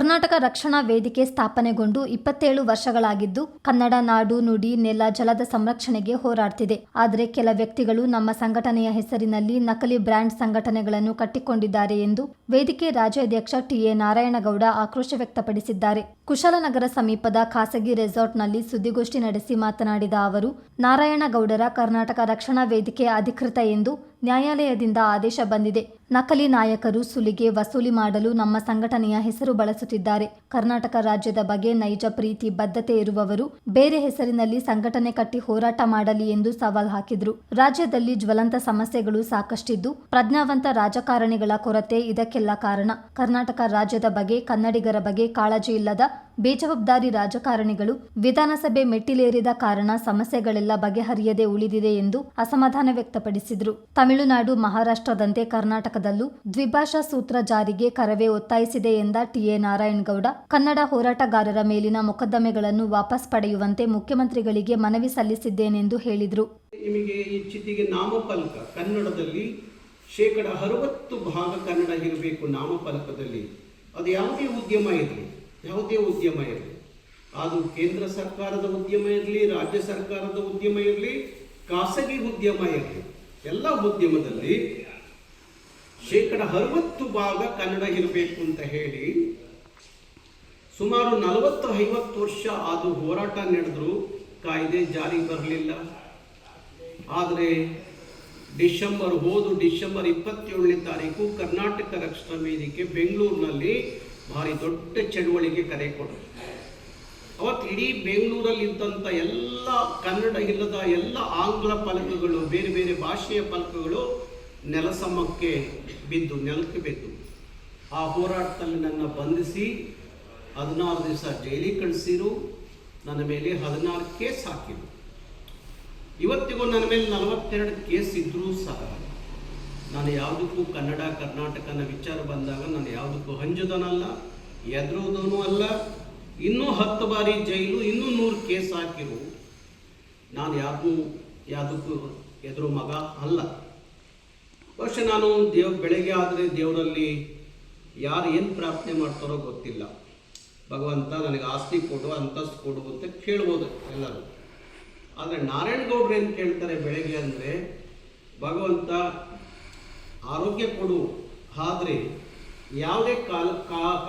ಕರ್ನಾಟಕ ರಕ್ಷಣಾ ವೇದಿಕೆ ಸ್ಥಾಪನೆಗೊಂಡು ಇಪ್ಪತ್ತೇಳು ವರ್ಷಗಳಾಗಿದ್ದು ಕನ್ನಡ ನಾಡು ನುಡಿ ನೆಲ ಜಲದ ಸಂರಕ್ಷಣೆಗೆ ಹೋರಾಡ್ತಿದೆ. ಆದರೆ ಕೆಲ ವ್ಯಕ್ತಿಗಳು ನಮ್ಮ ಸಂಘಟನೆಯ ಹೆಸರಿನಲ್ಲಿ ನಕಲಿ ಬ್ರ್ಯಾಂಡ್ ಸಂಘಟನೆಗಳನ್ನು ಕಟ್ಟಿಕೊಂಡಿದ್ದಾರೆ ಎಂದು ವೇದಿಕೆ ರಾಜ್ಯಾಧ್ಯಕ್ಷ ಟಿಎ ನಾರಾಯಣಗೌಡ ಆಕ್ರೋಶ ವ್ಯಕ್ತಪಡಿಸಿದ್ದಾರೆ. ಕುಶಲನಗರ ಸಮೀಪದ ಖಾಸಗಿ ರೆಸಾರ್ಟ್ನಲ್ಲಿ ಸುದ್ದಿಗೋಷ್ಠಿ ನಡೆಸಿ ಮಾತನಾಡಿದ ಅವರು, ನಾರಾಯಣಗೌಡರ ಕರ್ನಾಟಕ ರಕ್ಷಣಾ ವೇದಿಕೆ ಅಧಿಕೃತ ಎಂದು ನ್ಯಾಯಾಲಯದಿಂದ ಆದೇಶ ಬಂದಿದೆ. ನಕಲಿ ನಾಯಕರು ಸುಲಿಗೆ ವಸೂಲಿ ಮಾಡಲು ನಮ್ಮ ಸಂಘಟನೆಯ ಹೆಸರು ಬಳಸುತ್ತಿದ್ದಾರೆ. ಕರ್ನಾಟಕ ರಾಜ್ಯದ ಬಗ್ಗೆ ನೈಜ ಪ್ರೀತಿ, ಬದ್ಧತೆ ಇರುವವರು ಬೇರೆ ಹೆಸರಿನಲ್ಲಿ ಸಂಘಟನೆ ಕಟ್ಟಿ ಹೋರಾಟ ಮಾಡಲಿ ಎಂದು ಸವಾಲ್ ಹಾಕಿದರು. ರಾಜ್ಯದಲ್ಲಿ ಜ್ವಲಂತ ಸಮಸ್ಯೆಗಳು ಸಾಕಷ್ಟಿದ್ದು, ಪ್ರಜ್ಞಾವಂತ ರಾಜಕಾರಣಿಗಳ ಕೊರತೆ ಇದಕ್ಕೆಲ್ಲ ಕಾರಣ. ಕರ್ನಾಟಕ ರಾಜ್ಯದ ಬಗ್ಗೆ, ಕನ್ನಡಿಗರ ಬಗ್ಗೆ ಕಾಳಜಿ ಇಲ್ಲದ ಬೇಜವಾಬ್ದಾರಿ ರಾಜಕಾರಣಿಗಳು ವಿಧಾನಸಭೆ ಮೆಟ್ಟಿಲೇರಿದ ಕಾರಣ ಸಮಸ್ಯೆಗಳೆಲ್ಲ ಬಗೆಹರಿಯದೆ ಉಳಿದಿದೆ ಎಂದು ಅಸಮಾಧಾನ ವ್ಯಕ್ತಪಡಿಸಿದರು. ತಮಿಳುನಾಡು, ಮಹಾರಾಷ್ಟ್ರದಂತೆ ಕರ್ನಾಟಕದಲ್ಲೂ ದ್ವಿಭಾಷಾ ಸೂತ್ರ ಜಾರಿಗೆ ಕರವೇ ಒತ್ತಾಯಿಸಿದೆ ಎಂದ ಟಿಎ ನಾರಾಯಣಗೌಡ. ಕನ್ನಡ ಹೋರಾಟಗಾರರ ಮೇಲಿನ ಮೊಕದ್ದಮೆಗಳನ್ನು ವಾಪಸ್ ಪಡೆಯುವಂತೆ ಮುಖ್ಯಮಂತ್ರಿಗಳಿಗೆ ಮನವಿ ಸಲ್ಲಿಸಿದ್ದೇನೆಂದು ಹೇಳಿದರು. ನಿಮಗೆ ಈ ಚಿತಿಗೆ ನಾಮಫಲಕ ಕನ್ನಡದಲ್ಲಿ ಶೇಕಡ ಅರವತ್ತು ಭಾಗ ಕನ್ನಡ ಇರಬೇಕು ನಾಮಫಲಕದಲ್ಲಿ. ಅದು ಯಾವುದೇ ಉದ್ಯಮ ಇರಲಿ ಯಾವುದೇ ಉದ್ಯಮ ಇರಲಿ. ಅದು ಕೇಂದ್ರ ಸರ್ಕಾರದ ಉದ್ಯಮ ಇರಲಿ, ರಾಜ್ಯ ಸರ್ಕಾರದ ಉದ್ಯಮ ಇರಲಿ, ಖಾಸಗಿ ಉದ್ಯಮ ಇರಲಿ, ಎಲ್ಲ ಉದ್ಯಮದಲ್ಲಿ ಶೇಕಡ ಅರವತ್ತು ಭಾಗ ಕನ್ನಡ ಇರಬೇಕು ಅಂತ ಹೇಳಿ ಸುಮಾರು ನಲವತ್ತು ಐವತ್ತು ವರ್ಷ ಅದು ಹೋರಾಟ ನಡೆದ್ರು, ಕಾಯ್ದೆ ಜಾರಿಗೆ ಬರಲಿಲ್ಲ. ಆದರೆ ಡಿಸೆಂಬರ್ ಹೋದು ಡಿಸೆಂಬರ್ ಇಪ್ಪತ್ತೇಳನೇ ತಾರೀಕು ಕರ್ನಾಟಕ ರಕ್ಷಣಾ ವೇದಿಕೆ ಬೆಂಗಳೂರಿನಲ್ಲಿ ಭಾರಿ ದೊಡ್ಡ ಚಳುವಳಿಗೆ ಕರೆ ಕೊಟ್ಟರು. ಅವತ್ತು ಇಡೀ ಬೆಂಗಳೂರಲ್ಲಿದ್ದಂಥ ಎಲ್ಲ ಕನ್ನಡ ಇಲ್ಲದ ಎಲ್ಲ ಆಂಗ್ಲ ಫಲಕಗಳು ಬೇರೆ ಬೇರೆ ಭಾಷೆಯ ಫಲಕಗಳು ನೆಲಸಮಕ್ಕೆ ಬಿದ್ದು, ನೆಲಕ್ಕೆ ಬಿದ್ದು. ಆ ಹೋರಾಟದಲ್ಲಿ ನನ್ನ ಬಂಧಿಸಿ ಹದಿನಾರು ದಿವಸ ಜೈಲಿಗೆ ಕಳಿಸಿರು. ನನ್ನ ಮೇಲೆ ಹದಿನಾರು ಕೇಸ್ ಹಾಕಿದ್ರು. ಇವತ್ತಿಗೂ ನನ್ನ ಮೇಲೆ ನಲವತ್ತೆರಡು ಕೇಸ್ ಇದ್ದರೂ ಸಹ. ನಾನು ಯಾವುದಕ್ಕೂ ಕನ್ನಡ, ಕರ್ನಾಟಕನ ವಿಚಾರ ಬಂದಾಗ ನಾನು ಯಾವುದಕ್ಕೂ ಹಂಜುದನಲ್ಲ ಎದುರುವುದೂ ಅಲ್ಲ. ಇನ್ನೂ ಹತ್ತು ಬಾರಿ ಜೈಲು, ಇನ್ನೂ ನೂರು ಕೇಸ್ ಹಾಕಿರು. ನಾನು ಯಾವುದೂ ಯಾವುದಕ್ಕೂ ಎದುರು ಮಗ ಅಲ್ಲ. ಬಹುಶಃ ನಾನು ದೇವ್ ಬೆಳಗ್ಗೆ ಆದರೆ ದೇವರಲ್ಲಿ ಯಾರು ಏನು ಪ್ರಾರ್ಥನೆ ಮಾಡ್ತಾರೋ ಗೊತ್ತಿಲ್ಲ. ಭಗವಂತ ನನಗೆ ಆಸ್ತಿ ಕೊಡು, ಅಂತಸ್ತು ಕೊಡು ಅಂತ ಕೇಳ್ಬೋದು ಎಲ್ಲರೂ. ಆದರೆ ನಾರಾಯಣಗೌಡ್ರು ಏನು ಕೇಳ್ತಾರೆ ಬೆಳಗ್ಗೆ ಅಂದರೆ, ಭಗವಂತ ಆರೋಗ್ಯ ಕೊಡು. ಆದರೆ ಯಾವುದೇ ಕಾಲ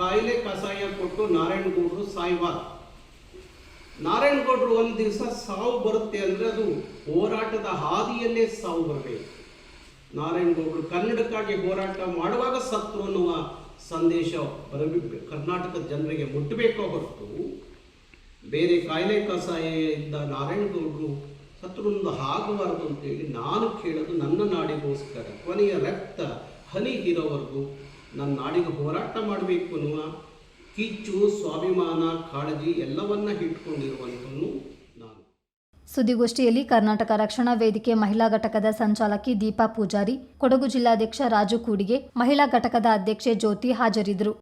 ಕಾಯಿಲೆ ಕಷಾಯ ಕೊಟ್ಟು ನಾರಾಯಣಗೌಡರು ಸಾಯಬಾರ್ದು ನಾರಾಯಣಗೌಡರು ಒಂದು ದಿವಸ ಸಾವು ಬರುತ್ತೆ ಅಂದರೆ ಅದು ಹೋರಾಟದ ಹಾದಿಯಲ್ಲೇ ಸಾವು ಬರಬೇಕು. ನಾರಾಯಣಗೌಡರು ಕನ್ನಡಕ್ಕಾಗಿ ಹೋರಾಟ ಮಾಡುವಾಗ ಸತ್ತು ಅನ್ನುವ ಸಂದೇಶ ಬರಬೇಕು ಕರ್ನಾಟಕದ ಜನರಿಗೆ ಮುಟ್ಟಬೇಕೋ ಹೊರತು? ಬೇರೆ ಕಾಯಿಲೆ ಕಷಾಯದಿಂದ ನಾರಾಯಣಗೌಡರು ಸತ್ರುಂದು ಆಗಬಾರದು ಅಂತೇಳಿ ನಾನು ಕೇಳೋದು ನನ್ನ ನಾಡಿಗೋಸ್ಕರ ಕೊನೆಯ ರಕ್ತ ಹನಿ ಇರೋವರೆಗೂ ನನ್ನ ನಾಡಿಗೆ ಹೋರಾಟ ಮಾಡಬೇಕು ಅನ್ನುವ ಕಿಚ್ಚು ಸ್ವಾಭಿಮಾನ, ಕಾಳಜಿ ಎಲ್ಲವನ್ನ ಇಟ್ಕೊಂಡಿರುವಂಥವನು ನಾನು. ಸುದ್ದಿಗೋಷ್ಠಿಯಲ್ಲಿ ಕರ್ನಾಟಕ ರಕ್ಷಣಾ ವೇದಿಕೆ ಮಹಿಳಾ ಘಟಕದ ಸಂಚಾಲಕಿ ದೀಪಾ ಪೂಜಾರಿ, ಕೊಡಗು ಜಿಲ್ಲಾಧ್ಯಕ್ಷ ರಾಜು ಕೂಡಿಗೆ, ಮಹಿಳಾ ಘಟಕದ ಅಧ್ಯಕ್ಷೆ ಜ್ಯೋತಿ ಹಾಜರಿದ್ದರು.